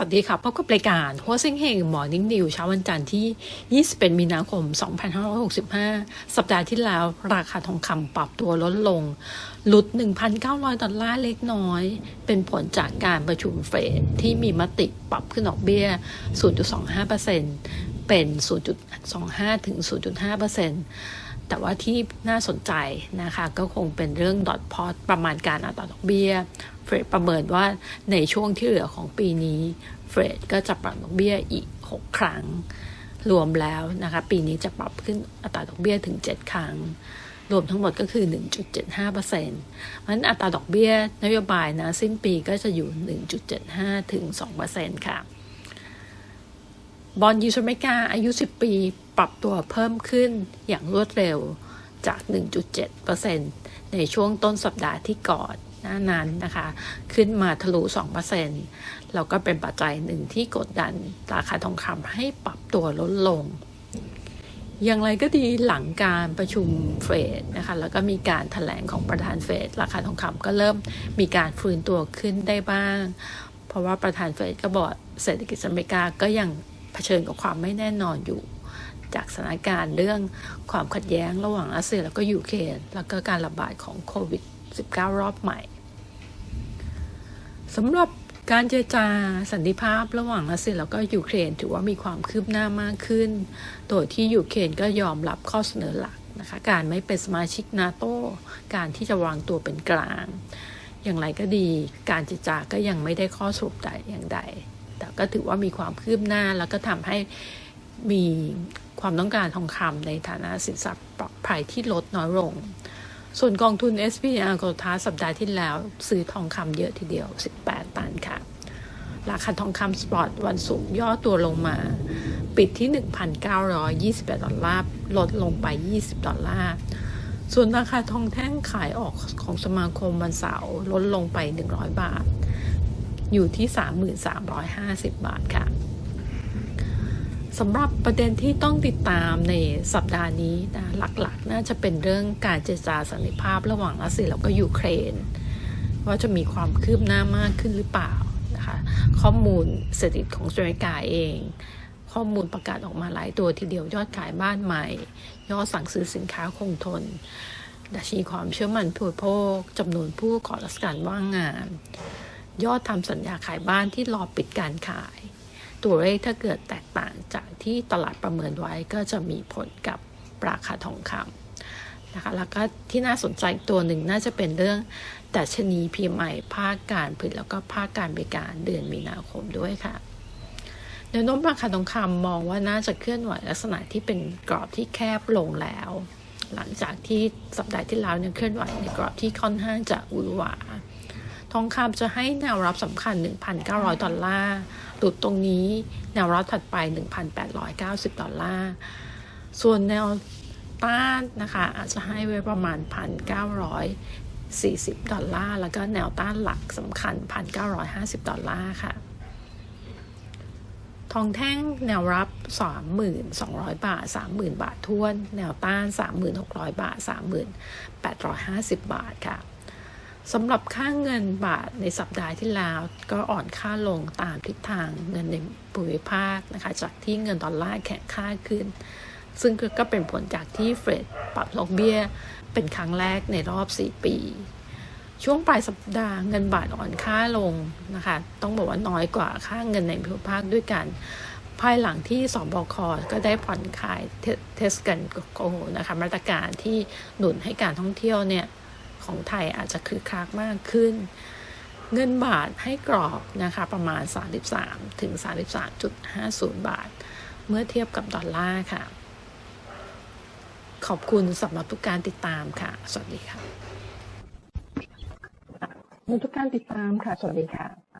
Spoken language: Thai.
สวัสดีค่ะ พบกับรายการหัวเซ็งเฮงมอร์นิ่งดิวเช้าวันจันทร์ที่ 21 มีนาคม 2565 สัปดาห์ที่แล้วราคาทองคำปรับตัวลดลง หลุด 1,900 ดอลลาร์เล็กน้อย เป็นผลจากการประชุมเฟดที่มีมติปรับขึ้นดอกเบี้ย 0.25% เป็น 0.25 ถึง 0.5%แต่ว่าที่น่าสนใจนะคะ ก็คงเป็นเรื่องดอทพอตประมาณการอัตราดอกเบี้ยเฟดประเมินว่าในช่วงที่เหลือของปีนี้เฟดก็จะปรับดอกเบี้ยอีก 6 ครั้ง รวมแล้วนะคะ ปีนี้จะปรับขึ้นอัตราดอกเบี้ยถึง 7 ครั้ง รวมทั้งหมดก็คือ 1.75%เพราะฉะนั้นอัตราดอกเบี้ยนโยบายนะ สิ้นปีก็จะอยู่ 1.75 ถึง 2%ค่ะ บอลยูสอเมริกาอายุ 10 ปีปรับตัวเพิ่มขึ้นอย่างรวดเร็วจาก 1.7%ในช่วงต้นสัปดาห์ที่ก่อนหน้านั้นนะคะ ขึ้นมาทะลุ 2%แล้วก็เป็นปัจจัยหนึ่งที่กดดันราคาทองคำให้ปรับตัวลดลง อย่างไรก็ดีหลังการประชุมเฟดนะคะ แล้วก็มีการถแถลงของประธานเฟดราคาทองคำก็เริ่มมีการฟื้นตัวขึ้นได้บ้าง เพราะว่าประธานเฟดก็บอกเศรษฐกิจอเมริกาก็ยัง ชิญกับความไม่แน่นอนอยู่ จากสถานการณ์เรื่องความขัดแย้งระหว่างรัสเซียแล้วก็ยูเครนแล้วก็การระบาดของโควิด -19 รอบใหม่สำหรับการเจรจาสันติภาพระหว่างรัสเซียแล้วก็ยูเครนถือว่ามีความคืบหน้ามากขึ้น โดยที่ยูเครนก็ยอมรับข้อเสนอหลักนะคะ การไม่เป็นสมาชิกนาโตการที่จะวางตัวเป็นกลาง อย่างไรก็ดี การเจรจาก็ยังไม่ได้ข้อสรุปใดอย่างใด แต่ก็ถือว่ามีความคืบหน้าแล้วก็ทำให้มีความต้องการทองคำในฐานะสินทรัพย์ปลอดภัยที่ลดน้อยลง ส่วนกองทุน SPR โกลทาสัปดาห์ที่แล้ว ซื้อทองคำเยอะทีเดียว 18 ตันค่ะ ราคาทองคำสปอตวันศุกร์ย่อตัวลงมา ปิดที่ 1,928 ดอลลาร์ ลดลงไป 20 ดอลลาร์ ส่วนราคาทองแท่งขายออกของสมาคมวันเสาร์ลดลงไป 100 บาท อยู่ที่ 3,350 บาทค่ะสำหรับประเด็นที่ต้องติดตามในสัปดาห์นี้นะหลักๆ น่าจะเป็นเรื่องการเจรจาสันติภาพระหว่างรัสเซียแล้วก็ยูเครน ว่าจะมีความคืบหน้ามากขึ้นหรือเปล่านะคะข้อมูลเศรษฐกิจของอเมริกาเอง ข้อมูลประกาศออกมาหลายตัวทีเดียวยอดขายบ้านใหม่ ยอดสั่งซื้อสินค้าคงทนดัชนีความเชื่อมั่นผู้บริโภคจำนวนผู้ขอราชการว่างงาน ยอดทำสัญญาขายบ้านที่รอปิดการขาย ตัวเลขถ้าเกิดแตกต่างจากที่ตลาดประเมินไว้ก็จะมีผลกับราคาทองคำนะคะแล้วก็ที่น่าสนใจตัวหนึ่งน่าจะเป็นเรื่องดัชนี PMI ภาคการผลิตแล้วก็ภาคการบริการเดือนมีนาคมด้วยค่ะแนวโน้มราคาทองคำมองว่าน่าจะเคลื่อนไหวลักษณะที่เป็นกรอบที่แคบลงแล้ว หลังจากที่สัปดาห์ที่แล้วเนี่ยเคลื่อนไหวในกรอบที่ค่อนข้างจะอุหวา ทองคำจะให้แนวรับสำคัญ 1,900 ดอลลาร์ หลุดตรงนี้แนวรับถัดไป 1,890 ดอลลาร์ ส่วนแนวต้านนะคะอาจจะให้ไว้ประมาณ 1,940 ดอลลาร์ แล้วก็แนวต้านหลักสำคัญ 1,950 ดอลลาร์ค่ะ ทองแท่งแนวรับ 3,200 บาท 30,000 บาททวน แนวต้าน 3,600 บาท 3,850 บาทค่ะ สำหรับค่าเงินบาทในสัปดาห์ที่แล้วก็อ่อนค่าลงตามทิศทางเงินในภูมิภาคนะคะจากที่เงินดอลลาร์แข็งค่าขึ้น ซึ่งก็เป็นผลจากที่เฟดปรับดอกเบี้ยเป็นครั้งแรกในรอบ 4 ปี ช่วงปลายสัปดาห์เงินบาทอ่อนค่าลงนะคะ ต้องบอกว่าน้อยกว่าค่าเงินในภูมิภาคด้วยกัน ภายหลังที่สบคก็ได้ผ่อนคลายเทสกันโกนะคะมาตรการที่หนุนให้การท่องเที่ยวเนี่ย ของไทยอาจจะคึกคักมากขึ้น เงินบาทให้กรอบนะคะประมาณ 33 ถึง 33.50 บาท เมื่อเทียบกับดอลลาร์ค่ะ ขอบคุณสำหรับทุกการติดตามค่ะ สวัสดีค่ะทุกการติดตามค่ะ สวัสดีค่ะ